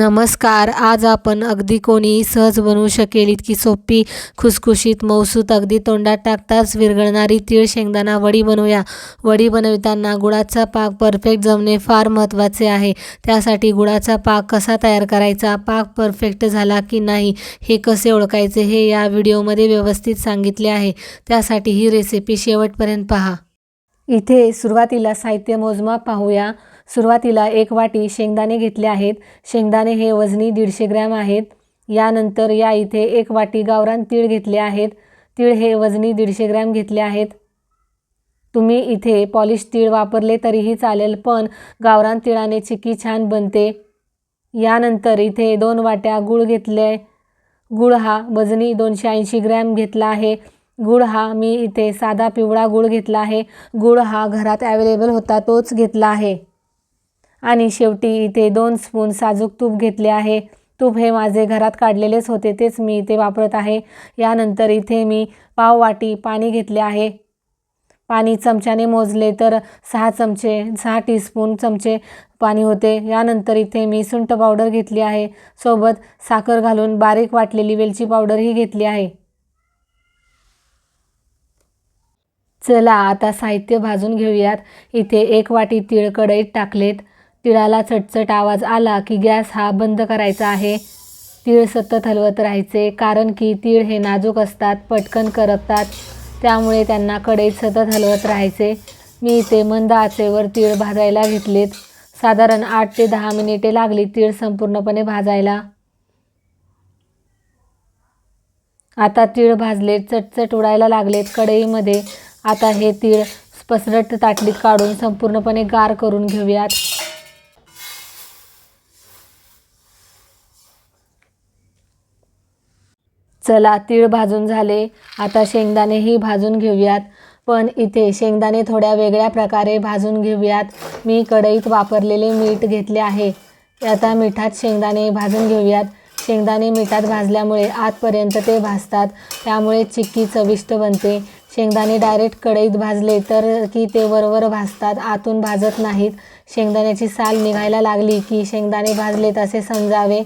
नमस्कार. आज आपण अगदी कोणीही सहज बनवू शकेल इतकी सोपी खुसखुशीत मौसूत अगदी तोंडात टाकताच विरघळणारी तीळ शेंगदाणा वडी बनवूया. वडी बनविताना गुळाचा पाक परफेक्ट जमणे फार महत्त्वाचे आहे. त्यासाठी गुळाचा पाक कसा तयार करायचा पाक परफेक्ट झाला की नाही हे कसे ओळखायचे हे या व्हिडिओमध्ये व्यवस्थित सांगितले आहे. त्यासाठी ही रेसिपी शेवटपर्यंत पहा. इथे सुरुवातीला साहित्य मोजमाप पाहूया. सुरुवातीला एक वाटी शेंगदाणे घेतले आहेत. शेंगदाणे हे वजनी दीडशे ग्रॅम आहेत. यानंतर या इथे एक वाटी गावरान तीळ घेतले आहेत. तीळ हे वजनी दीडशे ग्रॅम घेतले आहेत. तुम्ही इथे पॉलिश तीळ वापरले तरीही चालेल पण गावरान तिळाने चिक्की छान बनते. यानंतर इथे दोन वाट्या गूळ घेतले. गूळ हा वजनी दोनशे ऐंशी ग्रॅम घेतला आहे. गूळ हा मी इथे साधा पिवळा गूळ घेतला आहे. गूळ हा घरात ॲवेलेबल होता तोच घेतला आहे. आणि शेवटी इथे दोन स्पून साजूक तूप घेतले आहे. तूप हे माझे घरात काढलेलेच होते तेच मी इथे वापरत आहे. यानंतर इथे मी पाव वाटी पाणी घेतले आहे. पाणी चमच्याने मोजले तर सहा चमचे सहा टीस्पून चमचे पाणी होते. यानंतर इथे मी सुंठ पावडर घेतली आहे. सोबत साखर घालून बारीक वाटलेली वेलची पावडरही घेतली आहे. चला आता साहित्य भाजून घेऊयात. इथे एक वाटी तीळ कढईत टाकलेत. तिळाला चटचट आवाज आला की गॅस हा बंद करायचा आहे. तीळ सतत हलवत राहायचे कारण की तीळ हे नाजूक असतात पटकन करपतात. त्यामुळे त्यांना कढईत सतत हलवत राहायचे. मी इथे मंद आचेवर तीळ भाजायला घेतलेत. साधारण आठ ते दहा मिनिटे लागली तीळ संपूर्णपणे भाजायला. आता तीळ भाजलेत चटचट उडायला लागलेत कढईमध्ये. आता हे तीळ पसरट ताटलीत काढून संपूर्णपणे गार करून घेऊयात. चला तीळ भाजून झाले. आता शेंगदाणेही भाजून घेऊयात. पण इथे शेंगदाणे थोड्या वेगळ्या प्रकारे भाजून घेऊयात. मी कढईत वापरलेले मीठ घेतले आहे. आता मिठात शेंगदाणे भाजून घेऊयात. शेंगदाणे मिठात भाजल्यामुळे आतपर्यंत ते भाजतात. त्यामुळे चिक्की चविष्ट बनते. शेंगदाणे डायरेक्ट कढईत भाजले तर की ते वरवर भाजतात आतून भाजत नाहीत. शेंगदाण्याची साल निघायला लागली की शेंगदाणे भाजलेत असे समजावे.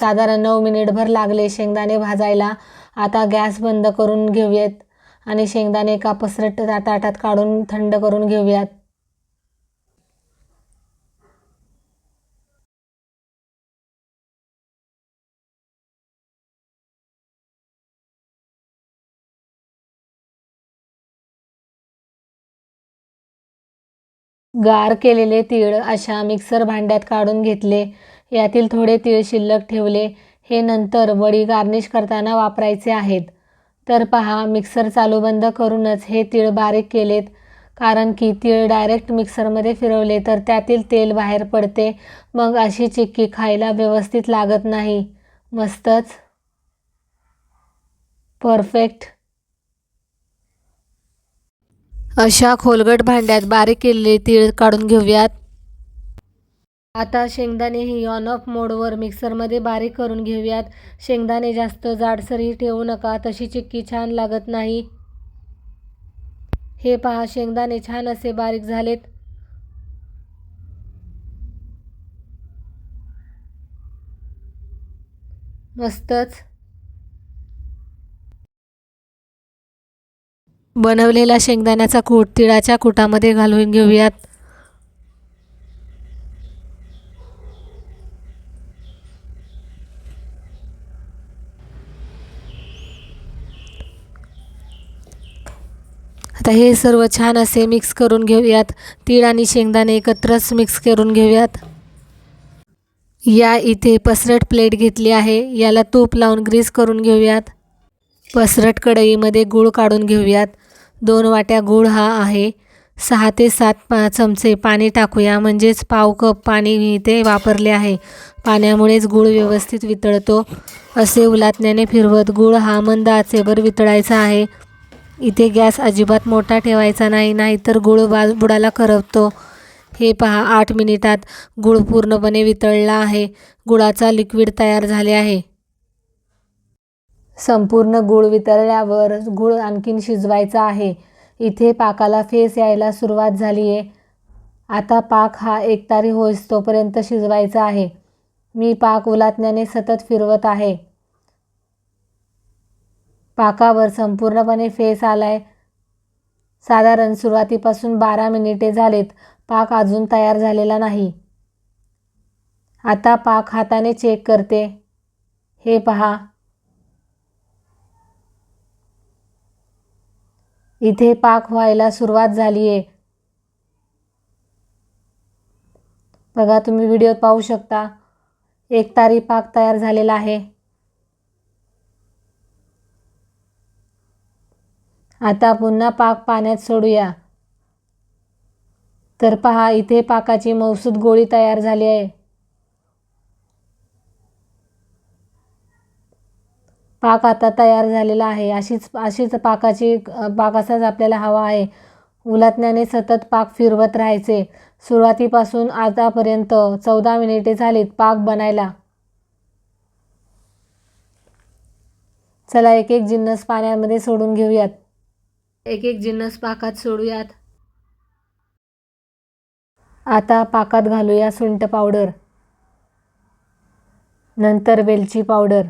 साधारण नऊ मिनिटभर लागले शेंगदाणे भाजायला. आता गॅस बंद करून घेऊयात आणि शेंगदाणे एका पसरट ताटात काढून थंड करून घेऊयात. गार केलेले तीळ अशा मिक्सर भांड्यात काढून घेतले. यातील थोडे तीळ शिल्लक ठेवले. हे नंतर वडी गार्निश करताना वापरायचे आहेत. तर पहा मिक्सर चालू बंद करूनच हे तीळ बारीक केलेत. कारण की तीळ डायरेक्ट मिक्सरमध्ये फिरवले तर त्यातील तेल बाहेर पडते. मग अशी चिक्की खायला व्यवस्थित लागत नाही. मस्तच. परफेक्ट. अशा खोलगट भांड्यात बारीक केलेले तीळ काढून घेऊयात. आता शेंगदाणे ही ऑन ऑफ मोडवर मिक्सरमध्ये बारीक करून घेऊयात. शेंगदाणे जास्त जाडसरही ठेवू नका तशी चिक्की छान लागत नाही. हे पहा शेंगदाणे छान असे बारीक झालेत. मस्तच. बनवलेला शेंगदाण्याचा कूट तिळाच्या कुटामध्ये घालून घेऊयात. आता हे सर्व छान असे मिक्स करून घेऊयात. तीळ आणि शेंगदाणे एकत्रच मिक्स करून घेऊयात. या इथे पसरट प्लेट घेतली आहे. याला तूप लावून ग्रीस करून घेऊयात. पसरट कढईमध्ये गूळ काढून घेऊयात. दोन वाट्या गूळ हा आहे. सहा ते सात पा चमचे पाणी टाकूया. म्हणजेच पाव कप पाणी मी इथे वापरले आहे. पाण्यामुळेच गूळ व्यवस्थित वितळतो. असे उलातण्याने फिरवत गूळ हा मंद आचेवर वितळायचा आहे. इथे गॅस अजिबात मोठा ठेवायचा नाही नाहीतर गूळ बा बुडाला करपतो हे पहा आठ मिनिटात गूळ पूर्णपणे वितळला आहे. गुळाचा लिक्विड तयार झाले आहे. संपूर्ण गूळ वितळल्यावर गूळ आणखीन शिजवायचा आहे. इथे पाकाला फेस यायला सुरुवात झाली आहे आता पाक हा एकतारी होईस तोपर्यंत शिजवायचा आहे. मी पाक उलाटण्याने सतत फिरवत आहे. पाकावर संपूर्णपणे फेस आलाय. साधारण सुरुवातीपासून बारा मिनिटे झालेत. पाक अजून तयार झालेला नाही. आता पाक हाताने चेक करते. हे पहा. इथे पाक व्हायला सुरुवात झाली आहे बघा तुम्ही व्हिडिओ पाहू शकता. एक तारी पाक तयार झालेला आहे. आता पुन्हा पाक पाण्यात सोडूया. तर पहा इथे पाकाची मौसूद गोळी तयार झाली आहे. पाक आता तयार झालेला आहे. अशीच अशीच पाकाची पाक असाच आपल्याला हवा आहे. उलटण्याने सतत पाक फिरवत राहायचे. सुरुवातीपासून आतापर्यंत चौदा मिनिटे झालीत पाक बनायला. चला एक एक जिन्नस पाण्यामध्ये सोडून घेऊयात. एक एक जिन्नस पाकात सोडूयात. आता पाकात घालूया सुंट पावडर. नंतर वेलची पावडर.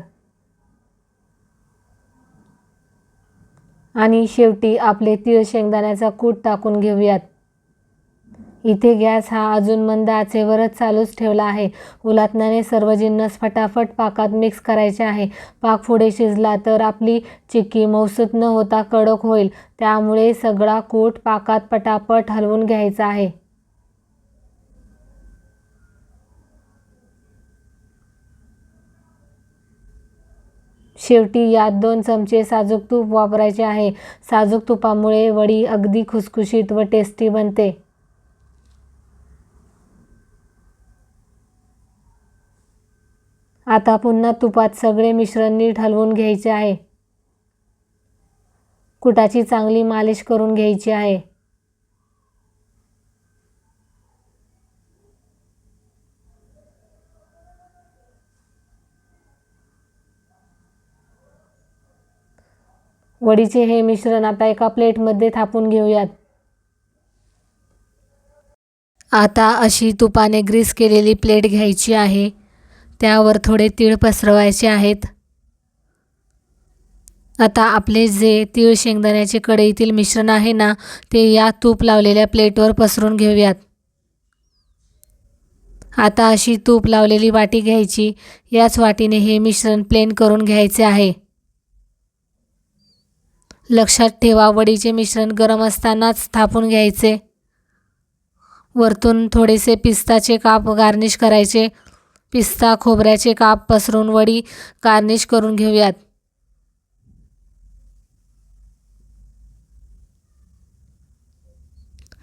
आणि शेवटी आपले तीळ शेंगदाण्याचा कूट टाकून घेऊयात. इथे गॅस हा अजून मंद आचेवरच चालूच ठेवला आहे. उलातण्याने सर्व जिन्नस फटाफट पाकात मिक्स करायचे आहे. पाक पुढे शिजला तर आपली चिक्की मौसूत न होता कडक होईल. त्यामुळे सगळा कूट पाकात पटापट हलवून घ्यायचा आहे. शेवटी यात दोन चमचे साजूक तूप वापरायचे आहे. साजूक तुपामुळे वडी अगदी खुसखुशीत व टेस्टी बनते. आता पुन्हा तुपात सगळे मिश्रण नीट हलवून घ्यायचे आहे. कुटाची चांगली मालिश करून घ्यायची आहे. वडीचे हे मिश्रण आता एका प्लेटमध्ये थापून घेऊयात. आता अशी तुपाने ग्रीस केलेली प्लेट घ्यायची आहे. त्यावर थोडे तीळ पसरवायचे आहेत. आता आपले जे तीळ शेंगदाण्याचे कढईतील मिश्रण आहे ना ते या तूप लावलेल्या प्लेटवर पसरून घेऊयात. आता अशी तूप लावलेली वाटी घ्यायची. याच वाटीने हे मिश्रण प्लेन करून घ्यायचे आहे. लक्षात ठेवा वडीचे मिश्रण गरम असतानाच थापून घ्यायचे. वरतून थोडेसे पिस्ताचे काप गार्निश करायचे. पिस्ता खोबऱ्याचे काप पसरून वडी गार्निश करून घेऊयात.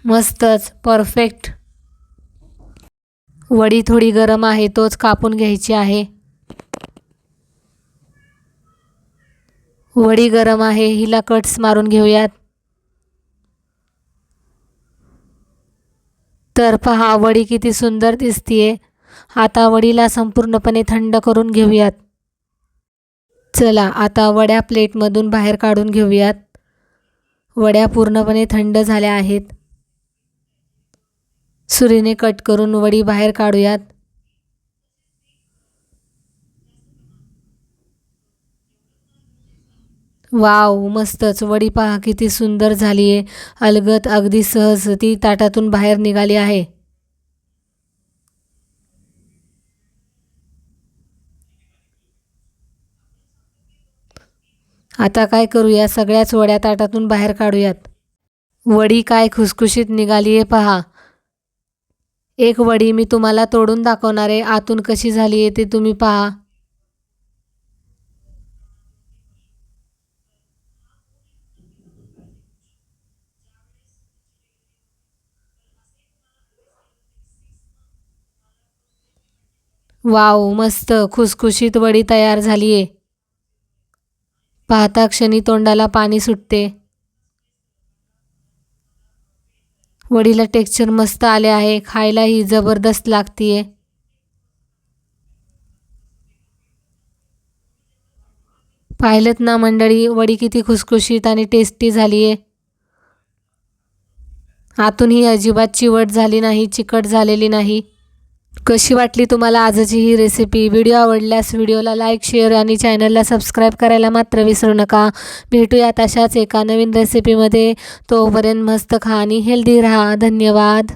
मस्तच परफेक्ट. वडी थोडी गरम आहे तोच कापून घ्यायची आहे. वडी गरम आहे हिला कट्स मारून घेऊयात. तर पहा वडी किती सुंदर दिसतीये. आता वडीला संपूर्णपणे थंड करून घेऊयात. चला आता वड्या प्लेटमधून बाहेर काढून घेऊयात. वड्या पूर्णपणे थंड झाल्या आहेत. सुरीने कट करून वडी बाहेर काढूयात. वाव मस्तच. वडी पहा किती सुंदर झाली आहे अलगत अगदी सहज ती ताटातून बाहेर निघाली आहे. आता काय करूया? सगळ्याच वड्या ताटातून बाहेर काढूयात. वडी काय खुसखुशीत निघाली आहे पहा. एक वडी मी तुम्हाला तोडून दाखवणार. आहे आतून कशी झाली आहे ते तुम्ही पहा. वाव मस्त खुसखुशीत वडी तयार झाली आहे पाहता क्षणी तोंडाला पाणी सुटते. वडीला टेक्स्चर मस्त आले आहे खायलाही जबरदस्त लागतीये. पाहिलंत ना मंडळी वडी किती खुसखुशीत आणि टेस्टी झाली आहे आतून ही अजिबात चिवट झाली नाही चिकट झालेली नाही. कशी वाटली तुम्हाला आजची ही रेसिपी व्हिडिओ आवडल्यास व्हिडिओला लाईक शेअर आणि चॅनलला सबस्क्राईब करायला मात्र विसरू नका. भेटूयात अशाच एका नवीन रेसिपीमध्ये तोपर्यंत मस्त खा आणि हेल्दी राहा. धन्यवाद.